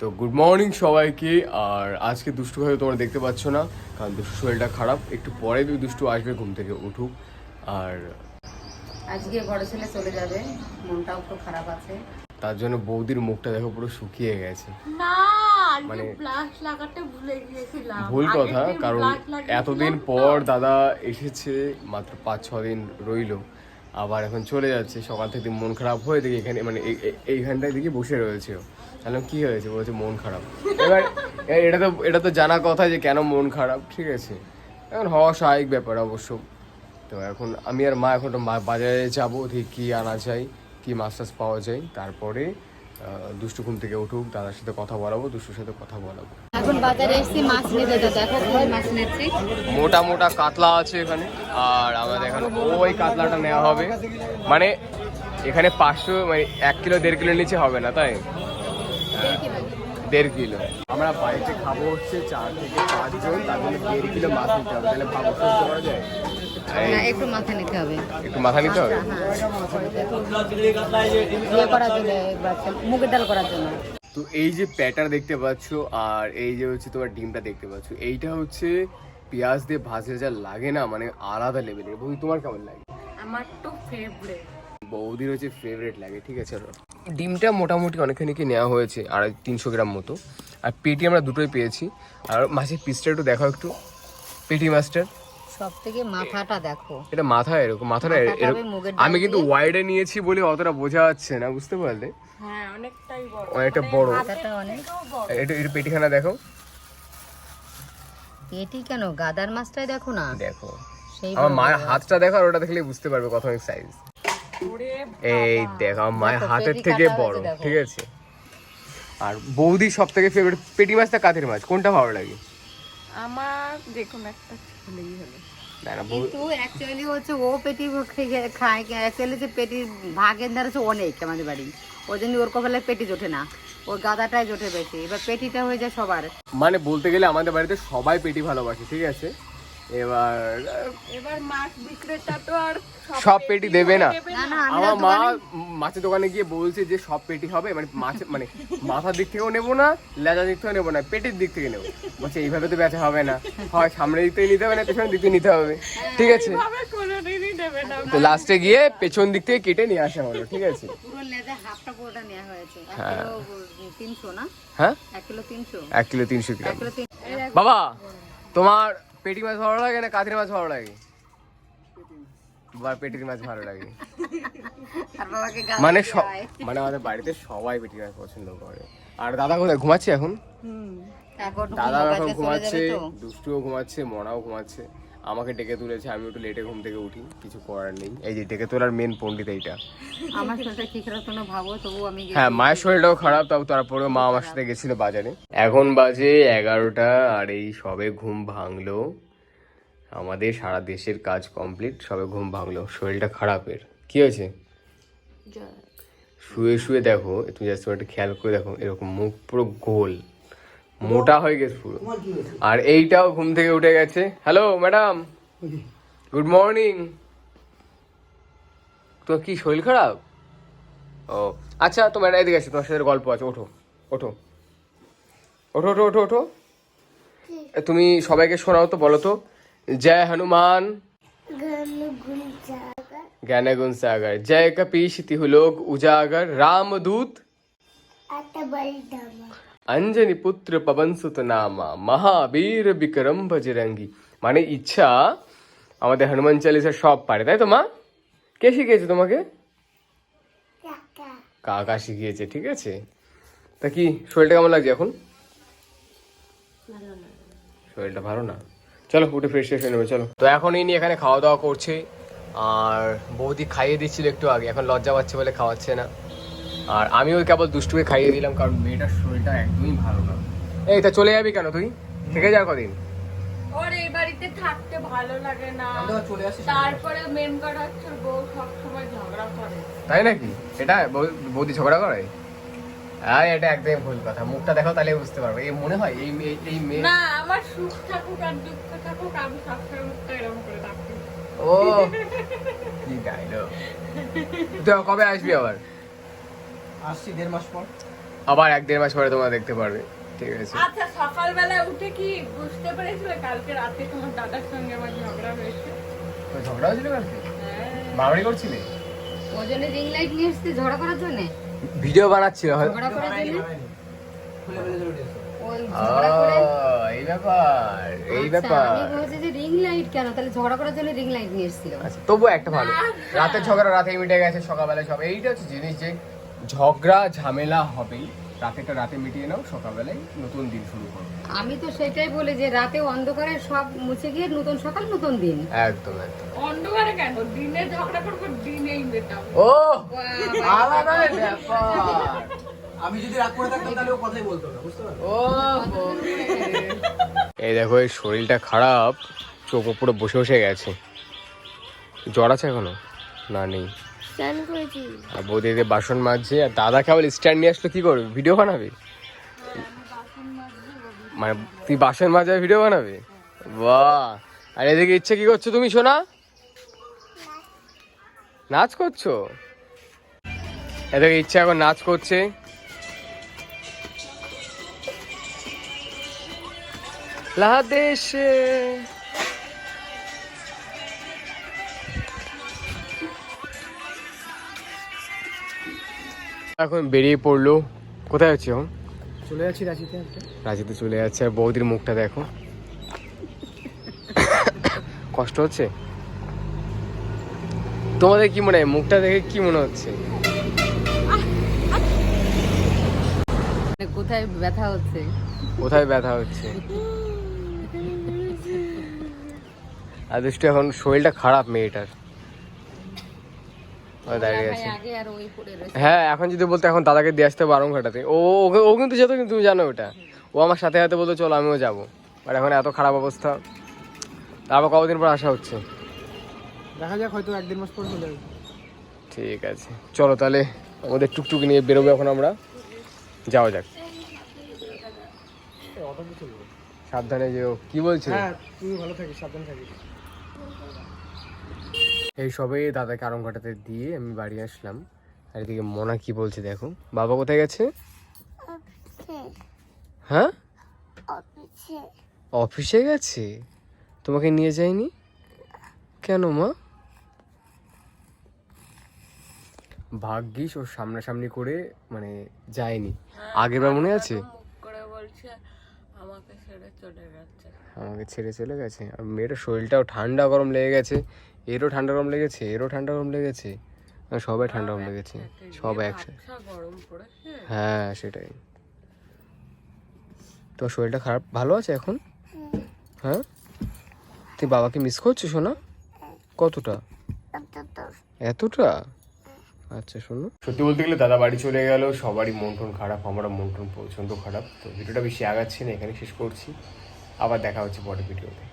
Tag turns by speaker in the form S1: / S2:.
S1: তো good morning সবাইকে আর আজকে দুষ্টু হয়তো তোমরা দেখতে পাচ্ছ না কারণ দুষ্টু শরীরটা খারাপ। একটু পরে দুষ্টু আসবে ঘুম থেকে উঠুক। আর
S2: আজকে বড় ছেলে চলে যাবে মনটাও খুব খারাপ আছে।
S1: তার জন্য বৌদির মুখটা দেখো পুরো শুকিয়ে গেছে।
S3: না
S1: মানে-
S3: লাগাতে ভুলে গিয়েছিলাম।
S1: ভুল কথা কারণ এতদিন পর দাদা এসেছে মাত্র পাঁচ ছ দিন রইল। আবার এখন চলে যাচ্ছে সকাল থেকে মন খারাপ হয়ে দেখি এখানে মানে এই- এই- এইখানটায় দিকে বসে রয়েছে। ও তাহলে কি হয়েছে? বলছে মন খারাপ। এবার এটা তো এটা তো জানা কথা যে কেন মন খারাপ ঠিক আছে? এখন হওয়া স্বাভাবিক ব্যাপার অবশ্য। তো এখন আমি আর মা এখন বাজারে যাব দেখি কী আনা যায় কী মাছ টাছ পাওয়া যায় তারপরে দুষ্টু ঘুম থেকে উঠুক দাদার সাথে কথা বলাবো দুষ্টুর সাথে কথা বলাবো।
S2: এখন বাজারে এসেছি মাছ নিতে তো দেখো মাছ নিচ্ছি।
S1: মোটা মোটা কাতলা আছে এখানে আর আমাদের এখানে ওই কাতলাটা নেওয়া হবে। মানে এখানে পাঁচশো মানে এক কিলো দেড় কিলো নিচে হবে না তাই? দেড় কিলো। আমরা বাড়িতে খাব হচ্ছে চার থেকে পাঁচজন তার জন্য দেড় কিলো মাছ নিতে হবে। তাহলে ভাবো সহ্য করা যায়?
S2: না একটু মাথা নিতে হবে।
S1: একটু মাথা নিতে হবে?
S2: ইয়ে করার জন্য মুগের ডাল করার জন্য।
S1: তো এই যে প্যাটার দেখতে পাচ্ছ আর এই যে হচ্ছে তোমার ডিমটা দেখতে পাচ্ছ এইটা হচ্ছে পেঁয়াজ দিয়ে ভাজলে যা লাগে না মানে আলাদা লেভেলের এবং তোমার কেমন লাগে?
S3: আমার তো ফেভারিট
S1: বৌদির হচ্ছে ফেভারিট লাগে ঠিক আছে? ডিমটা মোটামুটি অনেকখানি কি নেওয়া হয়েছে আড়াই তিনশো গ্রাম মতো। আর পেটি আমরা দুটোই পেয়েছি। আর মাছের পিসটা একটু দেখাও একটু। পেটি মাছটার।
S2: সব থেকে মাথাটা দেখো।
S1: এটা মাথা এরকম মাথাটা আমি কিন্তু ওয়াইডে নিয়েছি বলে অতটা বোঝা যাচ্ছে না বুঝতে পারলে?
S3: হ্যাঁ অনেকটাই বড়।
S1: অনেকটা বড়। এটা এটা পেটিখানা দেখো।
S2: এটি কেন? গাদার মাছটাই দেখো না?
S1: দেখো।
S2: সেই
S1: আমার মায়ের হাতটা দেখো আর ওটা দেখলে বুঝতে পারবে কত সাইজ এই দেখো আমার মায়ের হাতের থেকে বড় ঠিক আছে? আর বৌদি সব থেকে ফেভারিট পেটি মাছটা কাতের মাছ? কোনটা ভালো লাগে?
S3: আমার দেখুন একটা ছেলেই হলো।
S1: না না বৌ-
S2: কিন্তু অ্যাকচুয়ালি হচ্ছে ও পেটি খায় অ্যাকচুয়ালি যে পেটির ভাগের ধারে হচ্ছে অনেক আমাদের বাড়ি। ওই জন্য ওর কপালে পেটি জোটে না। ওর গাদাটাই জোটে বেশি। এবার পেটিটা হয়ে যায় সবার।
S1: মানে বলতে গেলে আমাদের বাড়িতে সবাই পেটি ভালোবাসে ঠিক আছে? এবার
S3: এবার মাছ বিক্রেতা তো আর
S1: সব পেটি দেবে না।
S2: না। না আমি
S1: আমার মা মাছের দোকানে গিয়ে বলছে যে সব পেটি হবে মানে মাছ মানে মাথার দিক থেকেও নেব না লেজার দিক থেকেও নেব না পেটের দিক থেকে নেব। বলছে এইভাবে তো বেচা হবে না। হয় সামনের দিক থেকে নিতে হবে না পেছনের দিক থেকে নিতে হবে। ঠিক আছে। তো লাস্টে গিয়ে পেছন দিক থেকে কেটে নিয়ে আসা হলো ঠিক আছে।
S2: পুরো লেজে হাফটা পুরোটা নেওয়া হয়েছে।
S1: হ্যাঁ।
S2: তিনশো না?
S1: হ্যাঁ?
S2: এক কিলো তিনশো।
S1: এক কিলো তিনশো বাবা তোমার পেটি মাছ ভালো লাগে না কাতির মাছ ভালো লাগে? বা পেটির মাছ ভালো লাগে। মানে মানে আমাদের বাড়িতে সবাই পেটি মাছ পছন্দ করে। আর দাদা কোথায় ঘুমাচ্ছে এখন?
S2: এখন
S1: দাদা এখন ঘুমাচ্ছে দুষ্টুও ঘুমাচ্ছে মনাও ঘুমাচ্ছে। আমাকে ডেকে তুলেছে আমি একটু লেটে ঘুম থেকে উঠি কিছু করার নেই। এই যে ডেকে তোলার মেন পণ্ডিত এইটা।
S2: আমার শরীরটা কি খারাপ কোনো ভাবো তবু আমি
S1: হ্যাঁ মায়ের শরীরটাও খারাপ তাও তারপরেও মা আমার সাথে গেছিল বাজারে। এখন বাজে এগারোটা আর এই সবে ঘুম ভাঙলো। আমাদের সারা দেশের কাজ কমপ্লিট সবে ঘুম ভাঙলো। শরীরটা খারাপের। কি হয়েছে? শুয়ে শুয়ে দেখো তুমি জাস্ট একটু খেয়াল করে দেখো এরকম মুখ পুরো গোল। মোটা হয়ে গেছে পুরো। আর এইটাও ঘুম থেকে উঠে গেছে। Hello madam? Good morning. তোমার কি শরীর খারাপ? ও আচ্ছা তোমার এদিকে আছে তোমার সাথে গল্প আছে। ওঠো ওঠো। ওঠো ওঠো ওঠো ওঠো। তুমি সবাইকে শোনাও তো বলো তো। জয় হনুমান। জ্ঞান গুণ সাগর। জয় কপীশ তিহুলোক উজাগর। রামদূত আঞ্জনি পুত্র পবনসুত নামা মহাবীর বিক্রম বজরঙ্গি মানে ইচ্ছা আমাদের হনুমান চালিসা সব পারে তাই তো মা কে শিখিয়েছে তোমাকে কাকা শিখিয়েছে ঠিক আছে. তা কি, শরীরটা কেমন লাগছে এখন? শরীরটা ভালো না। চলো, উঠে ফ্রেশ ফ্রেশ হয়ে নেবে, চলো। তো এখন ইনি এখানে খাওয়া দাওয়া করছে। আর বৌদি খাইয়ে দিচ্ছিল একটু আগে, এখন লজ্জা পাচ্ছে বলে খাওয়াচ্ছে না। আর আমি ওই কেবল দুষ্টুকে খাইয়ে দিলাম কারণ মেয়েটার শরীরটা একদমই ভালো না। এই তা চলে যাবি কেন তুই? থেকে যা কদিন।
S3: ওর এই বাড়িতে থাকতে ভালো লাগে না। তারপরে মেন কথা হচ্ছে বউ সবসময় ঝগড়া করে।
S1: তাই নাকি? এটা বৌদি ঝগড়া করে? আর এটা একদমই ভুল কথা। মুখটা দেখো তাহলে বুঝতে পারবে। এই মনে হয় এই মেয়ে এই মেয়ে
S3: না আমার সুখ থাকুক আর দুঃখ থাকুক আমি সবসময় মুখটা এরকম করে রাখি
S1: ও কি ডায়লগ তুই কবে আসবি আবার?
S4: আসছি দেড় মাস পর।
S1: আবার এক দেড় মাস পরে তোমরা দেখতে পারবে। ঠিক আছে।
S3: আচ্ছা সকালবেলা উঠে কি বুঝতে পেরেছিলে কালকে রাতে তোমার দাদার সঙ্গে আমার ঝগড়া হয়েছে?
S1: ঝগড়া হয়েছিল কালকে?
S3: হ্যাঁ।
S1: মারামারি করছিলে?
S2: ওই জন্য রিং লাইট নিয়ে এসছি ঝগড়া করার জন্য?
S1: ভিডিও বানাচ্ছিল
S2: ঝগড়া করার জন্য?
S1: এই ব্যাপার এই
S2: আচ্ছা,
S1: ব্যাপার।
S2: আমি বলছি যে রিং লাইট কেন? তাহলে ঝগড়া করার জন্য রিং লাইট নিয়ে এসেছিল।
S1: আচ্ছা তবুও একটা ভালো। রাতের ঝগড়া রাতেই মিটে গেছে সকালবেলায় সব। এইটা হচ্ছে জিনিস যে ঝগড়া ঝামেলা হবেই। রাতেটা রাতে মিটিয়ে নাও সকালবেলায় নতুন দিন শুরু করো।
S2: আমি তো সেটাই বলি যে রাতে অন্ধকারে সব মুছে গিয়ে নতুন সকাল নতুন দিন।
S1: একদম একদম।
S3: অন্ধকারে কেন? দিনে ঝগড়া করব দিনেই মেটাবো।
S1: ও আলাদা ব্যাপার।
S4: আমি যদি রাগ করে থাকতাম তাহলে ও কথাই বলতো না বুঝতে পারছ
S1: ও এই দেখো এই শরীরটা খারাপ চোখ পুরো বসে বসে গেছে। জ্বর আছে এখনও? না নেই। আর বৌদি এদের বাসন মাজছে, আর দাদা কেবল স্ট্যান্ড নিয়ে আসলো কি করবে? ভিডিও বানাবে? মানে তুই বাসন মাজার ভিডিও বানাবে? বাহ! আর এদিকে ইচ্ছে কি করছ তুমি শোনা নাচ করছ? এদিকে ইচ্ছে এখন নাচ করছে। লাদেশে এখন বেরিয়ে পড়ল। কোথায় আছি? এখন
S4: চলে যাচ্ছি রাঁচিতে
S1: রাজিতে চলে যাচ্ছে। আর বৌদির মুখটা দেখো। কষ্ট হচ্ছে? তোমাদের কি মনে হয়? মুখটা দেখে কি মনে হচ্ছে?
S2: কোথায় ব্যথা হচ্ছে?
S1: কোথায় ব্যথা হচ্ছে? আর দুষ্টু এখন শরীরটা খারাপ মেয়েটার। দাঁড়িয়ে আছে।
S2: আগে আর ওই পড়ে রয়েছে।
S1: হ্যাঁ এখন যদি বলতো এখন দাদাকে দিয়ে আসতে বারণ ঘাটাতে ও ওকে- ও কিন্তু যেত কিন্তু তুমি জানো ওটা। ও আমার সাথে সাথে বলতো চলো আমিও যাব। আর এখন এত খারাপ অবস্থা। তারপর কতদিন পর আসা হচ্ছে?
S4: দেখা যাক হয়তো এক দেড় মাস পর চলে যাবে
S1: ঠিক আছে। চলো তাহলে আমাদের টুকটুক নিয়ে বেরোবো এখন আমরা। যাওয়া যাক। সাবধানে যেও। কি বলছো?
S4: হ্যাঁ তুই ভালো থাকিস সাবধান থাকিস।
S1: এই সবে দাদাকে আরম ঘাটাতে দিয়ে আমি বাড়ি আসলাম। আর এদিকে মনা কি বলছে দেখো। বাবা কোথায় গেছে? হ্যাঁ? অফিসে। গেছে? তোমাকে নিয়ে যায়নি? কেন মা? ভাগ্যিস ওর সামনাসামনি করে মানে যায়নি। আগের বার মনে আছে?
S3: করে বলছে আমাকে ছেড়ে চলে যাচ্ছে
S1: আমাকে ছেড়ে চলে গেছে? আর মেয়েটার শরীরটাও ঠান্ডা গরম লেগে গেছে। এরও ঠান্ডা গরম লেগেছে এরও ঠান্ডা গরম লেগেছে। আর সবাই ঠান্ডা গরম লেগেছে সব একসাথে।
S3: আচ্ছা গরম পড়েছে
S1: হ্যাঁ। সেটাই। তোর শরীরটা খারাপ ভালো আছে এখন? হ্যাঁ? তুই বাবাকে মিস করছিস শোনা কতটা? এতটা? আচ্ছা শোনো। সত্যি বলতে গেলে দাদা বাড়ি চলে গেল সবারই মন টন খারাপ আমারও মন টন প্রচণ্ড খারাপ। তো ভিডিওটা বেশি আগাচ্ছি না এখানে শেষ করছি। আবার দেখা হচ্ছে পরের ভিডিওতে।